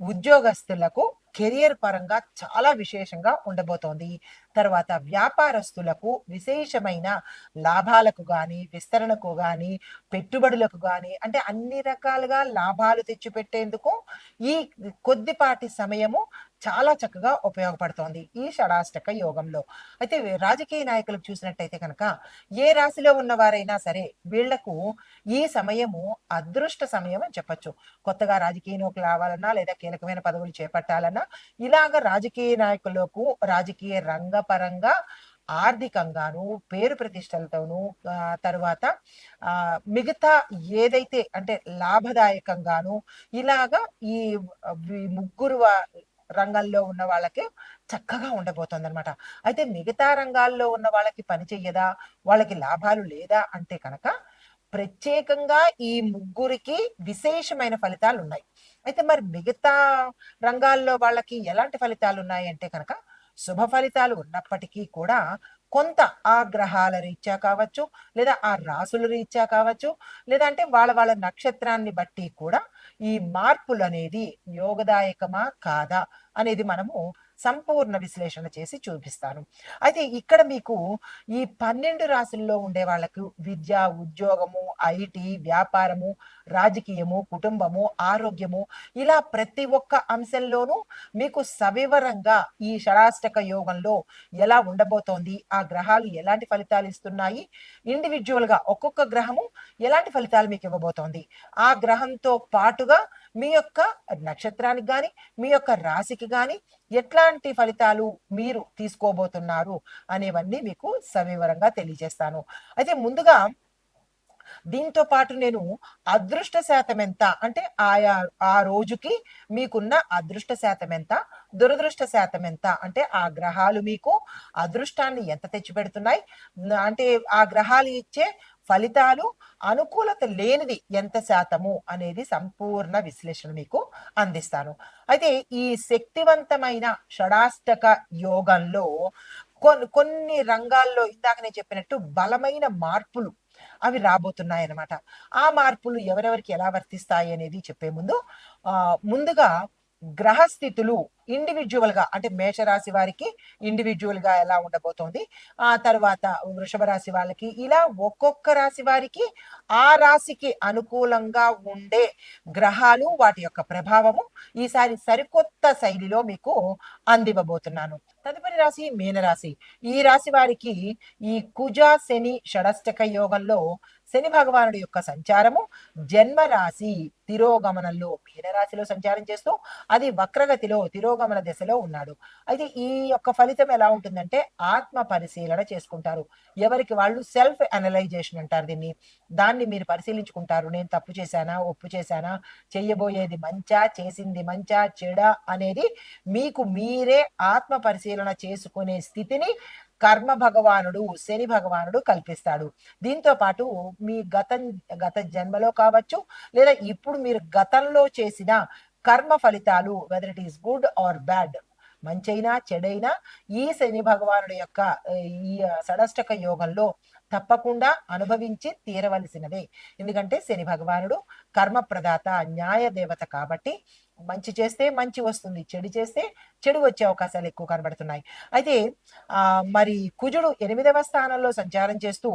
ఉద్యోగస్తులకు కెరియర్ పరంగా చాలా విశేషంగా ఉండబోతోంది. తర్వాత వ్యాపారస్తులకు విశేషమైన లాభాలకు కానీ విస్తరణకు కానీ పెట్టుబడులకు కానీ అంటే అన్ని రకాలుగా లాభాలు తెచ్చిపెట్టేందుకు ఈ కొద్దిపాటి సమయము చాలా చక్కగా ఉపయోగపడుతోంది ఈ షడాష్టక యోగంలో. అయితే రాజకీయ నాయకులకు చూసినట్టయితే కనుక ఏ రాశిలో ఉన్నవారైనా సరే వీళ్ళకు ఈ సమయము అదృష్ట సమయం అని చెప్పొచ్చు. కొత్తగా రాజకీయ నౌకలు రావాలన్నా లేదా కీలకమైన పదవులు చేపట్టాలన్నా ఇలాగ రాజకీయ నాయకులకు రాజకీయ రంగపరంగా ఆర్థికంగాను పేరు ప్రతిష్టలతోనూ తరువాత తర్వాత మిగతా ఏదైతే అంటే లాభదాయకంగాను ఇలాగా ఈ ముగ్గురు రంగాల్లో ఉన్న వాళ్ళకి చక్కగా ఉండబోతుంది అనమాట అయితే మిగతా రంగాల్లో ఉన్న వాళ్ళకి పని చెయ్యదా? వాళ్ళకి లాభాలు లేదా? అంటే కనుక ప్రత్యేకంగా ఈ ముగ్గురికి విశేషమైన ఫలితాలు ఉన్నాయి అయితే మరి మిగతా రంగాల్లో వాళ్ళకి ఎలాంటి ఫలితాలు ఉన్నాయి అంటే కనుక శుభ ఫలితాలు ఉన్నప్పటికీ కూడా కొంత ఆ గ్రహాల రీత్యా కావచ్చు లేదా ఆ రాసుల రీత్యా కావచ్చు లేదా అంటే వాళ్ళ వాళ్ళ నక్షత్రాన్ని బట్టి కూడా ఈ మార్పులు అనేది యోగదాయకమా కాదా అనేది మనము సంపూర్ణ విశ్లేషణ చేసి చూపిస్తాను. అయితే ఇక్కడ మీకు ఈ పన్నెండు రాశుల్లో ఉండే వాళ్ళకు విద్య ఉద్యోగము ఐటీ వ్యాపారము రాజకీయము కుటుంబము ఆరోగ్యము ఇలా ప్రతి ఒక్క అంశంలోనూ మీకు సవివరంగా ఈ షడాష్టక యోగంలో ఎలా ఉండబోతోంది ఆ గ్రహాలు ఎలాంటి ఫలితాలు ఇస్తున్నాయి ఇండివిజువల్గా ఒక్కొక్క గ్రహము ఎలాంటి ఫలితాలు మీకు ఇవ్వబోతోంది? ఆ గ్రహంతో పాటుగా మీ యొక్క నక్షత్రానికి గాని మీ యొక్క రాశికి గాని ఎట్లాంటి ఫలితాలు మీరు తీసుకోబోతున్నారు అనేవన్నీ మీకు సవివరంగా తెలియజేస్తాను. అయితే ముందుగా దీంతో పాటు నేను అదృష్ట శాతం ఎంత అంటే ఆయా ఆ రోజుకి మీకున్న అదృష్ట శాతం ఎంత దురదృష్ట శాతం ఎంత అంటే ఆ గ్రహాలు మీకు అదృష్టాన్ని ఎంత తెచ్చిపెడుతున్నాయి? అంటే ఆ గ్రహాలు ఇచ్చే ఫలితాలు అనుకూలత లేనిది ఎంత శాతము అనేది సంపూర్ణ విశ్లేషణ మీకు అందిస్తాను. అయితే ఈ శక్తివంతమైన షడాష్టక యోగంలో కొన్ని కొన్ని రంగాల్లో ఇందాక నేను చెప్పినట్టు బలమైన మార్పులు అవి రాబోతున్నాయి అన్నమాట ఆ మార్పులు ఎవరెవరికి ఎలా వర్తిస్తాయి అనేది చెప్పే ముందు ఆ ముందుగా గ్రహస్థితులు ఇండివిజువల్గా అంటే మేషరాశి వారికి ఇండివిజువల్గా ఎలా ఉండబోతోంది ఆ తర్వాత వృషభ రాశి వాళ్ళకి ఇలా ఒక్కొక్క రాశి వారికి ఆ రాశికి అనుకూలంగా ఉండే గ్రహాలు వాటి యొక్క ప్రభావము ఈసారి సరికొత్త శైలిలో మీకు అందివ్వబోతున్నాను. తదుపరి రాశి మీనరాశి. ఈ రాశి వారికి ఈ కుజ శని షడష్టక యోగంలో శని భగవానుడి యొక్క సంచారము జన్మ రాశి తిరోగమనంలో మీనరాశిలో సంచారం చేస్తూ అది వక్రగతిలో తిరోగమన దశలో ఉన్నాడు. అయితే ఈ యొక్క ఫలితం ఎలా ఉంటుందంటే ఆత్మ పరిశీలన చేసుకుంటారు. ఎవరికి వాళ్ళు సెల్ఫ్ అనలైజేషన్ అంటారు దీన్ని. దాన్ని మీరు పరిశీలించుకుంటారు. నేను తప్పు చేశానా ఒప్పు చేశానా చెయ్యబోయేది మంచా చేసింది మంచా చెడ అనేది మీకు మీరే ఆత్మ పరిశీలన చేసుకునే స్థితిని కర్మ భగవానుడు శని భగవానుడు కల్పిస్తాడు. దీంతో పాటు మీ గత గత జన్మలో కావచ్చు లేదా ఇప్పుడు మీరు గతంలో చేసిన కర్మ ఫలితాలు whether it is good or bad మంచైనా చెడైనా ఈ శని భగవానుడి యొక్క ఈ షడష్టక యోగంలో తప్పకుండా అనుభవించి తీరవలసినవే. ఎందుకంటే శని భగవానుడు కర్మ ప్రదాత న్యాయ దేవత కాబట్టి మంచి చేస్తే మంచి వస్తుంది చెడు చేస్తే చెడు వచ్చే అవకాశాలు ఎక్కువ కనబడుతున్నాయి. అయితే ఆ మరి కుజుడు ఎనిమిదవ స్థానంలో సంచారం చేస్తూ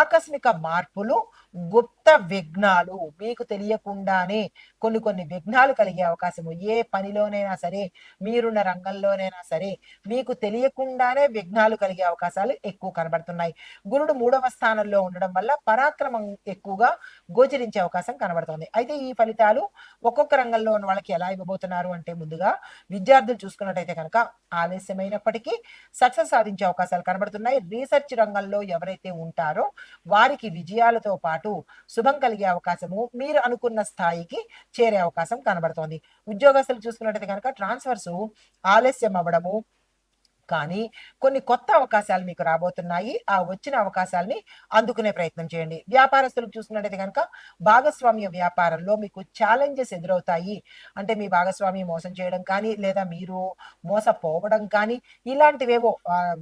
ఆకస్మిక మార్పులు గుప్త విఘ్నాలు మీకు తెలియకుండానే కొన్ని కొన్ని విఘ్నాలు కలిగే అవకాశము ఏ పనిలోనైనా సరే మీరున్న రంగంలోనైనా సరే మీకు తెలియకుండానే విఘ్నాలు కలిగే అవకాశాలు ఎక్కువ కనబడుతున్నాయి. గురుడు మూడవ స్థానంలో ఉండడం వల్ల పరాక్రమం ఎక్కువగా గోచరించే అవకాశం కనబడుతుంది. అయితే ఈ ఫలితాలు ఒక్కొక్క రంగంలో ఉన్న వాళ్ళకి ఎలా ఇవ్వబోతున్నారు అంటే ముందుగా విద్యార్థులు చూసుకున్నట్టయితే కనుక ఆలస్యమైనప్పటికీ సక్సెస్ సాధించే అవకాశాలు కనబడుతున్నాయి. రీసెర్చ్ రంగంలో ఎవరైతే ఉంటారో వారికి విజయాలతో పాటు శుభం కలిగే అవకాశము మీరు అనుకున్న స్థాయికి చేరే అవకాశం కనబడుతోంది. ఉద్యోగస్తులు చూసుకున్నట్టయితే కనుక ట్రాన్స్ఫర్స్ ఆలస్యం అవ్వడము కానీ కొన్ని కొత్త అవకాశాలు మీకు రాబోతున్నాయి. ఆ వచ్చిన అవకాశాలని అందుకునే ప్రయత్నం చేయండి. వ్యాపారస్తులకు చూసుకున్నట్టయితే కనుక భాగస్వామ్య వ్యాపారంలో మీకు ఛాలెంజెస్ ఎదురవుతాయి. అంటే మీ భాగస్వామి మోసం చేయడం కానీ లేదా మీరు మోసపోవడం కానీ ఇలాంటివేవో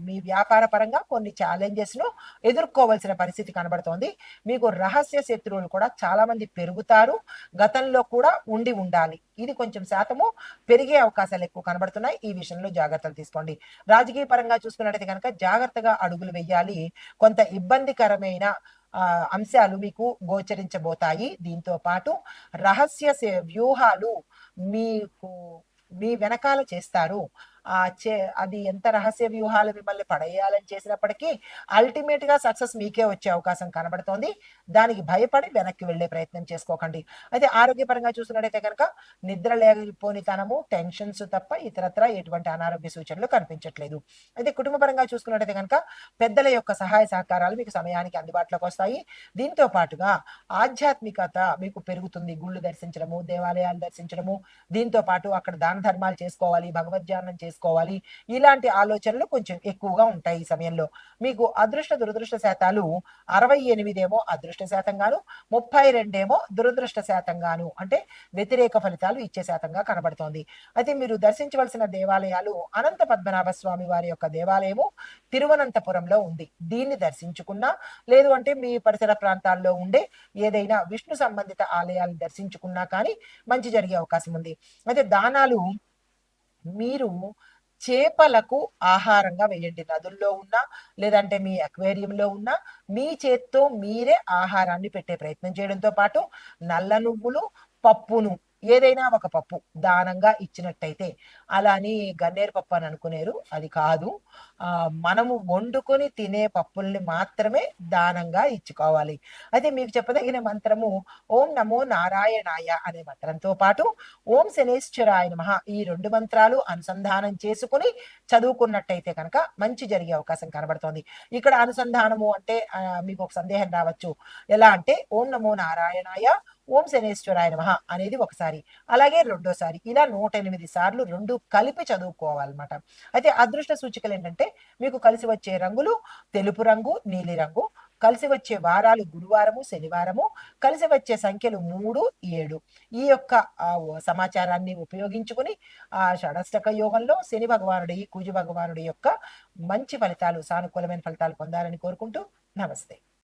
మీ వ్యాపార పరంగా కొన్ని ఛాలెంజెస్ను ఎదుర్కోవాల్సిన పరిస్థితి కనబడుతోంది. మీకు రహస్య శత్రువులు కూడా చాలా మంది పెరుగుతారు. గతంలో కూడా ఉండి ఉండాలి. ఇది కొంచెం శాతము పెరిగే అవకాశాలు ఎక్కువ కనబడుతున్నాయి. ఈ విషయంలో జాగ్రత్తలు తీసుకోండి. రాజకీయ పరంగా చూసుకున్నట్టయితే కనుక జాగ్రత్తగా అడుగులు వేయాలి. కొంత ఇబ్బందికరమైన అంశాలు మీకు గోచరించబోతాయి. దీంతో పాటు రహస్య వ్యూహాలు మీకు మీ వెనకాల చేస్తారు. ఆ చే అది ఎంత రహస్య వ్యూహాలు మిమ్మల్ని పడేయాలని చేసినప్పటికీ అల్టిమేట్గా సక్సెస్ మీకే వచ్చే అవకాశం కనబడుతోంది. దానికి భయపడి వెనక్కి వెళ్ళే ప్రయత్నం చేసుకోకండి. అయితే ఆరోగ్యపరంగా చూసినట్టయితే కనుక నిద్ర లేకపోనితనము టెన్షన్స్ తప్ప ఇతరత్ర ఎటువంటి అనారోగ్య సూచనలు కనిపించట్లేదు. అయితే కుటుంబ పరంగా చూసుకున్నట్టయితే కనుక పెద్దల యొక్క సహాయ సహకారాలు మీకు సమయానికి అందుబాటులోకి వస్తాయి. దీంతో పాటుగా ఆధ్యాత్మికత మీకు పెరుగుతుంది. గుళ్ళు దర్శించడము దేవాలయాలు దర్శించడము దీంతో పాటు అక్కడ దాన ధర్మాలు చేసుకోవాలి భగవద్ధ్యానం చేసుకోవాలి చేసుకోవాలి. ఇలాంటి ఆలోచనలు కొంచెం ఎక్కువగా ఉంటాయి ఈ సమయంలో. మీకు అదృష్ట దురదృష్ట శాతాలు అరవై ఎనిమిదేమో అదృష్ట శాతంగాను ముప్పై రెండేమో దురదృష్ట శాతంగాను అంటే వ్యతిరేక ఫలితాలు ఇచ్చే శాతంగా కనబడుతోంది. అయితే మీరు దర్శించవలసిన దేవాలయాలు అనంత పద్మనాభ స్వామి వారి యొక్క దేవాలయము తిరువనంతపురంలో ఉంది. దీన్ని దర్శించుకున్నా లేదు అంటే మీ పరిసర ప్రాంతాల్లో ఉండే ఏదైనా విష్ణు సంబంధిత ఆలయాలను దర్శించుకున్నా కానీ మంచి జరిగే అవకాశం ఉంది. అయితే దానాలు మీరు చేపలకు ఆహారంగా వేయండి. నదుల్లో ఉన్నా లేదంటే మీ అక్వేరియంలో ఉన్నా మీ చేత్తో మీరే ఆహారాన్ని పెట్టే ప్రయత్నం చేయడంతో పాటు నల్ల నువ్వులు పప్పును ఏదైనా ఒక పప్పు దానంగా ఇచ్చినట్టయితే అలా అని గన్నేరు పప్పు అని అనుకునేరు అది కాదు. మనము వండుకొని తినే పప్పుల్ని మాత్రమే దానంగా ఇచ్చుకోవాలి. అయితే మీకు చెప్పదగిన మంత్రము ఓం నమో నారాయణాయ అనే మంత్రంతో పాటు ఓం శనేశ్వరాయ నమ ఈ రెండు మంత్రాలు అనుసంధానం చేసుకుని చదువుకున్నట్టయితే కనుక మంచి జరిగే అవకాశం కనబడుతోంది. ఇక్కడ అనుసంధానము అంటే మీకు ఒక సందేహం రావచ్చు. ఎలా అంటే ఓం నమో నారాయణాయ ఓం శనేశ్వరాయ నమ అనేది ఒకసారి అలాగే రెండోసారి. ఇలా నూట ఎనిమిది సార్లు రెండు కలిపి చదువుకోవాలన్నమాట. అయితే అదృష్ట సూచికలు ఏంటంటే మీకు కలిసి వచ్చే రంగులు తెలుపు రంగు నీలిరంగు కలిసి వచ్చే వారాలు గురువారము శనివారము కలిసి వచ్చే సంఖ్యలు మూడు ఏడు. ఈ యొక్క సమాచారాన్ని ఉపయోగించుకుని ఆ షడష్టక యోగంలో శని భగవానుడి కుజు భగవానుడి యొక్క మంచి ఫలితాలు సానుకూలమైన ఫలితాలు పొందాలని కోరుకుంటూ నమస్తే.